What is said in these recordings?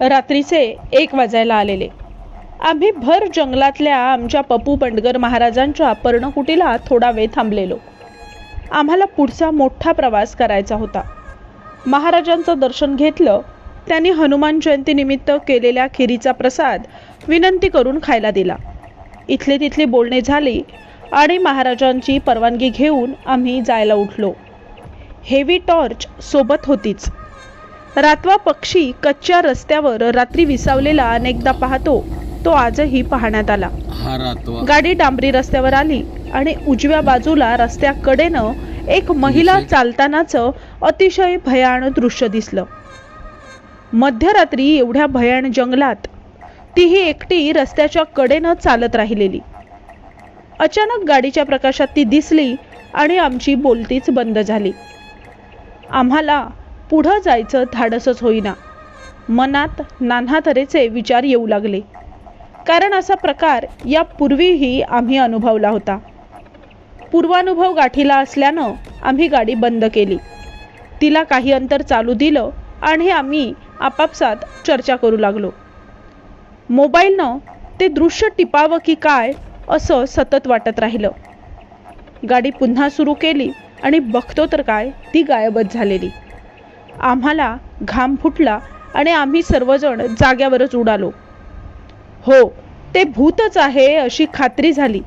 रात्रीचे एक वाजायला आलेले. आम्ही भर जंगलातल्या आमच्या पप्पू बंडगर महाराजांच्या पर्णकुटीला थोडा वेळ थांबलेलो. आम्हाला पुढचा मोठा प्रवास करायचा होता. महाराजांचं दर्शन घेतलं त्यांनी हनुमान जयंतीनिमित्त केलेल्या खिरीचा प्रसाद विनंती करून खायला दिला. इथले तिथले बोलणे झाली आणि महाराजांची परवानगी घेऊन आम्ही जायला उठलो. हेवी टॉर्च सोबत होतीच. रातवा पक्षी कच्च्या रस्त्यावर रात्री विसावलेला अनेकदा पाहतो तो आजही पाहण्यात आला. हा रातवा. गाडी डांबरी रस्त्यावर आली आणि उजव्या बाजूला रस्त्याकडेनं एक महिला चालतानाचं अतिशय भयान दृश्य दिसलं. मध्यरात्री एवढ्या भयान जंगलात तीही एकटी रस्त्याच्या कडेनं चालत राहिलेली. अचानक गाडीच्या प्रकाशात ती दिसली आणि आमची बोलतीच बंद झाली. आम्हाला पुढं जायचं धाडसच होईना. मनात नान्हा तऱ्हेचे विचार येऊ लागले. कारण असा प्रकार यापूर्वीही आम्ही अनुभवला होता. पूर्वानुभव गाठीला असल्यानं आम्ही गाडी बंद केली. तिला काही अंतर चालू दिलं आणि आम्ही आपापसात चर्चा करू लागलो. मोबाईलनं ते दृश्य टिपावं की काय असं सतत वाटत राहिलं. गाडी पुन्हा सुरू केली आणि बघतो तर काय ती गायबच झालेली. आम्हाला घाम फुटला आणि आम्ही सर्वजण जाग्यावरच उडालो. हो ते भूतच आहे अशी खात्री झाली.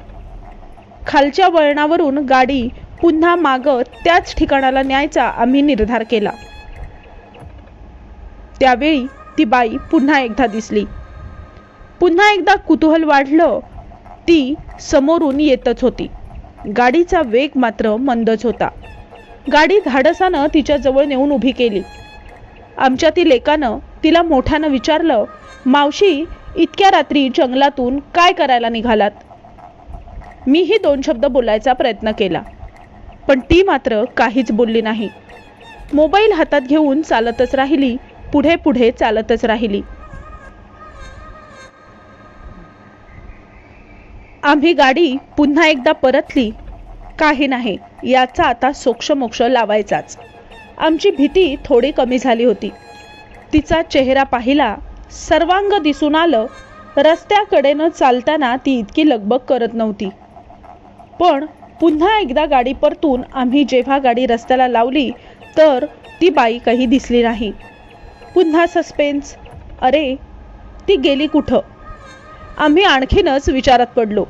खालच्या वळणावरून गाडी पुन्हा मागं त्याच ठिकाणाला न्यायचा आम्ही निर्धार केला. त्यावेळी ती बाई पुन्हा एकदा दिसली. पुन्हा एकदा कुतूहल वाढलं ती समोरून येतच होती. गाडीचा वेग मात्र मंदच होता. गाडी धाडसानं तिच्या जवळ नेऊन उभी केली. आमच्या ती लेकानं तिला मोठ्यानं विचारलं मावशी इतक्या रात्री जंगलातून काय करायला निघालात? मीही दोन शब्द बोलायचा प्रयत्न केला पण ती मात्र काहीच बोलली नाही. मोबाईल हातात घेऊन चालतच राहिली पुढे पुढे चालतच राहिली. आम्ही गाडी पुन्हा एकदा परतली काही नाही. याचा आता सोक्षमोक्ष लावायचाच. आमची भीती थोडी कमी झाली होती. तिचा चेहरा पाहिला सर्वांग दिसून आलं रस्त्याकडेनं चालताना ती इतकी लगबग करत नव्हती. पण पुन्हा एकदा गाडी परतून आम्ही जेव्हा गाडी रस्त्याला लावली तर ती बाई काही दिसली नाही. पुन्हा सस्पेन्स अरे ती गेली कुठं? आम्ही आणखीनच विचारात पडलो.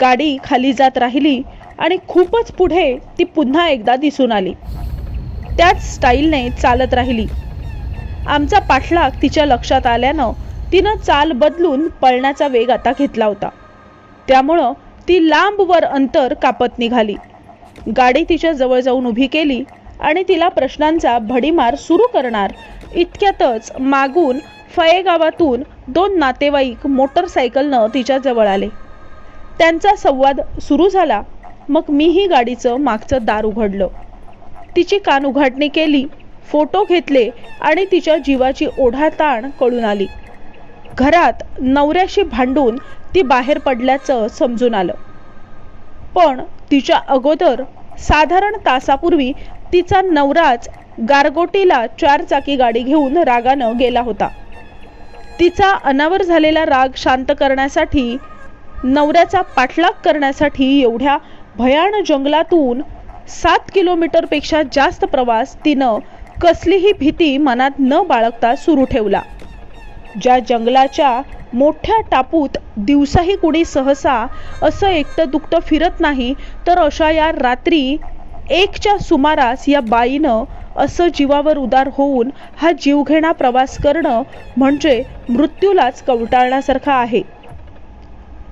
गाडी खाली जात राहिली आणि खूपच पुढे ती पुन्हा एकदा दिसून आली. त्याच स्टाईलने चालत राहिली. आमचा पाठलाग तिच्या लक्षात आल्यानं तिनं चाल बदलून पळण्याचा वेग आता घेतला होता. त्यामुळं ती लांबवर अंतर कापत निघाली. गाडी तिच्या जवळ जाऊन उभी केली आणि तिला प्रश्नांचा भडीमार सुरू करणार इतक्यातच मागून फये गावातून दोन नातेवाईक मोटरसायकलनं तिच्या जवळ आले. त्यांचा संवाद सुरू झाला मग मीही गाडीचं मागचं दार उघडलं. तिची कान उघडणी केली फोटो घेतले आणि तिच्या जीवाची ओढा ताण कळून आली. घरात नवऱ्याशी भांडून ती बाहेर पडल्याचं समजून आलं. पण तिच्या अगोदर साधारण तासापूर्वी तिचा नवराच गारगोटीला चार चाकी गाडी घेऊन रागानं गेला होता. तिचा अनावर झालेला राग शांत करण्यासाठी नवऱ्याचा पाठलाग करण्यासाठी एवढ्या भयान जंगलातून सात किलोमीटरपेक्षा जास्त प्रवास तिनं कसलीही भीती मनात न बाळगता सुरू ठेवला. ज्या जंगलाच्या मोठ्या टापूत दिवसाही कुणी सहसा असं एकटं दुकटं फिरत नाही तर अशा या रात्री एकच्या सुमारास या बाईनं असं जीवावर उदार होऊन हा जीवघेणा प्रवास करणं म्हणजे मृत्यूलाच कवटाळण्यासारखं आहे.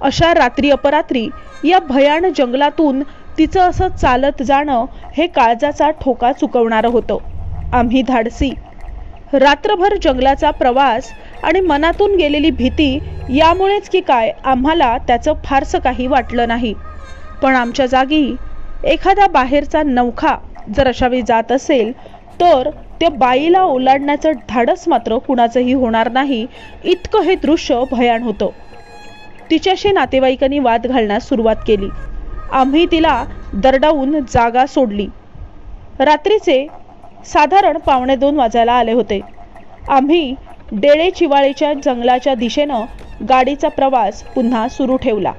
अशा रात्री अपरात्री या भयान जंगलातून तिचं असं चालत जाणं हे काळजाचा ठोका चुकवणारं होतं. आम्ही धाडसी. रात्रभर जंगलाचा प्रवास आणि मनातून गेलेली भीती यामुळेच की काय आम्हाला त्याचं फारसं काही वाटलं नाही. पण आमच्या जागी एखादा बाहेरचा नौखा जर अशावेळी जात असेल तर त्या बाईला ओलांडण्याचं धाडस मात्र कुणाचंही होणार नाही इतकं हे दृश्य भयान होतं. तिच्याशी नातेवाईकांनी वाद घालण्यास सुरुवात केली. आम्ही तिला दरडावून जागा सोडली. रात्रीचे साधारण पावणे दोन वाजायला आले होते. आम्ही डेळे चिवाळेच्या जंगलाच्या दिशेनं गाडीचा प्रवास पुन्हा सुरू ठेवला.